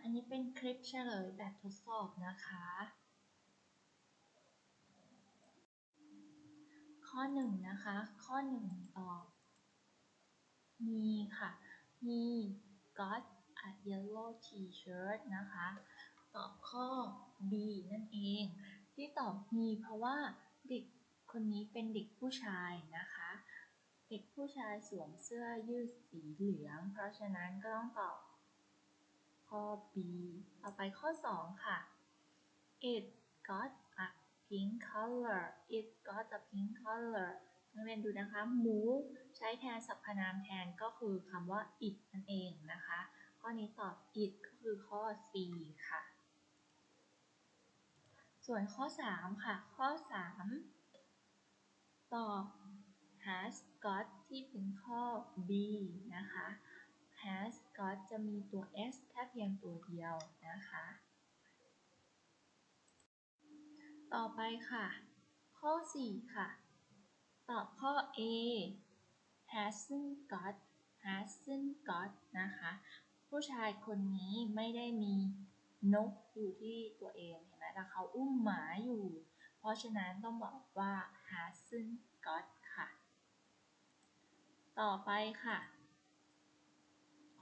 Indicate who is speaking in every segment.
Speaker 1: อันนี้เป็นคลิปเฉลยแบบทดสอบนะคะ ข้อหนึ่งนะคะ ข้อหนึ่งตอบมีค่ะมี got a yellow t-shirt นะคะ ตอบข้อ B นั่นเอง ที่ตอบมีเพราะว่าเด็กคนนี้เป็นเด็กผู้ชายนะคะ เด็กผู้ชายสวมเสื้อยืดสีเหลือง เพราะฉะนั้นก็ต้องตอบ ข้อ B ต่อไปข้อ 2 ค่ะ it got a pink color it got a pink color นักเรียนดูนะคะ move ใช้แทนสรรพนามแทนก็คือคำว่า it นั่นเองนะคะ ข้อนี้ตอบ it ก็คือข้อ C ค่ะ ส่วนข้อ 3 ค่ะ ข้อ 3 ตอบ has got ที่เป็นข้อ B นะคะ has got จะมีตัว s แค่เพียงตัวเดียวนะคะ ต่อไปค่ะ ข้อ 4 ค่ะ ตอบข้อ A hasn't got hasn't got นะคะ ผู้ชายคนนี้ไม่ได้มีนกอยู่ที่ตัวเองเห็นไหมแต่เขาอุ้มหมาอยู่ เพราะฉะนั้นต้องบอกว่า hasn't got ค่ะ ต่อไปค่ะ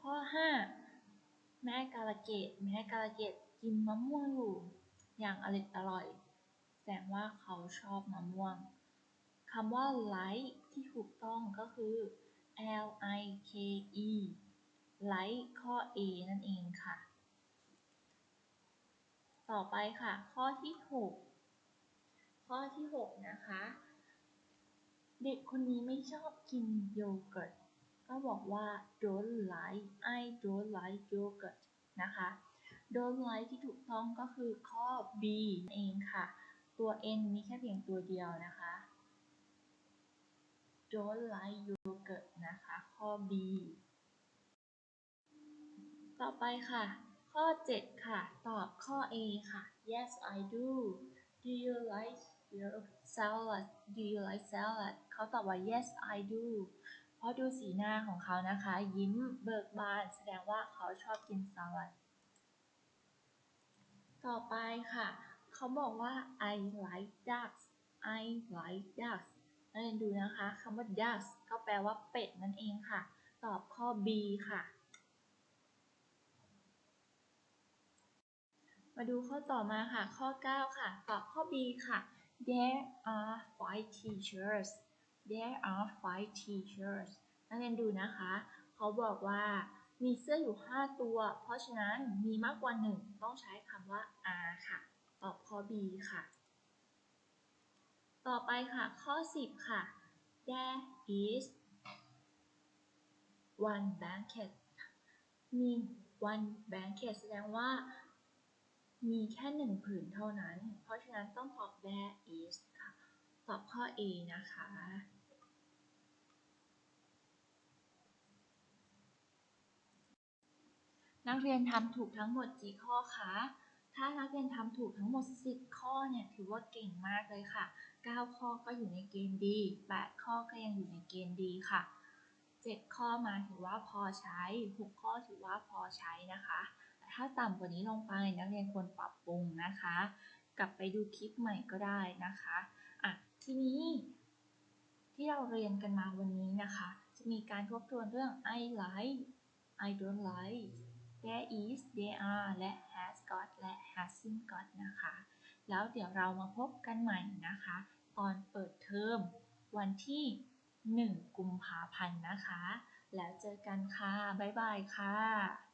Speaker 1: ข้อ 5 แม่กาลเกตแม่กาลเกตกินมะม่วงอยู่ อย่างอร่อยอร่อย แสดงว่าเขาชอบมะม่วงคำว่า like ที่ถูกต้องก็คือ L I K E like ข้อ A นั่นเองค่ะ ต่อไปค่ะ ข้อที่ 6 ข้อที่ 6 นะคะ เด็กคนนี้ไม่ชอบกินโยเกิร์ต ก็บอกว่า don't like I don't like yogurt นะคะ don't like ที่ถูกต้องก็คือข้อ B เองค่ะ ตัว N มีแค่เพียงตัวเดียวนะคะ don't like yogurt นะคะ ข้อ B ต่อไปค่ะ ข้อ 7 ค่ะ ตอบข้อ A ค่ะ yes I do do you like your salad do you like salad เขาตอบว่า yes I do ราะดูสีหน้าของเขานะคะ ยิ้มเบิกบานแสดงว่าเขาชอบกินสลัด ต่อไปค่ะ เขาบอกว่า I like ducks I like ducks นักเรียนดูนะคะคำว่า ducks ก็แปลว่าเป็ดนั่นเองค่ะ ตอบข้อ B ค่ะ มาดูข้อต่อมาค่ะ ข้อ 9 ค่ะ ตอบข้อ B ค่ะ There are five teachers There are five teachers นักเรียนดูนะคะ เขาบอกว่ามีเสื้ออยู่ 5 ตัว เพราะฉะนั้นมีมากกว่า 1 ต้องใช้คำว่า are ค่ะ ตอบข้อ B ค่ะ ต่อไปค่ะ ข้อ 10 ค่ะ There is one blanket มี one blanket แสดงว่า มีแค่หนึ่งผืนเท่านั้น เพราะฉะนั้นต้องตอบ there is ค่ะ ตอบข้อ A นะคะ นักเรียนทำถูกทั้งหมดกี่ข้อคะ ถ้านักเรียนทำถูกทั้งหมด 10 ข้อเนี่ยถือว่าเก่งมากเลยค่ะ 9 ข้อก็อยู่ในเกณฑ์ดี 8 ข้อก็ยังอยู่ในเกณฑ์ดีค่ะ 7 ข้อมาถือว่าพอใช้ 6 ข้อถือว่าพอใช้นะคะแต่ถ้าต่ำกว่านี้ลงไปนักเรียนควรปรับปรุงนะคะ กลับไปดูคลิปใหม่ก็ได้นะคะอะ ทีนี้ที่เราเรียนกันมาวันนี้นะคะ จะมีการทบทวนเรื่อง I like I don't like there is there are และ has got และ hasn't got นะคะ แล้วเดี๋ยวเรามาพบกันใหม่นะคะ ตอนเปิดเทอมวันที่ 1 กุมภาพันธ์นะคะ แล้วเจอกันค่ะ บ๊ายบายค่ะ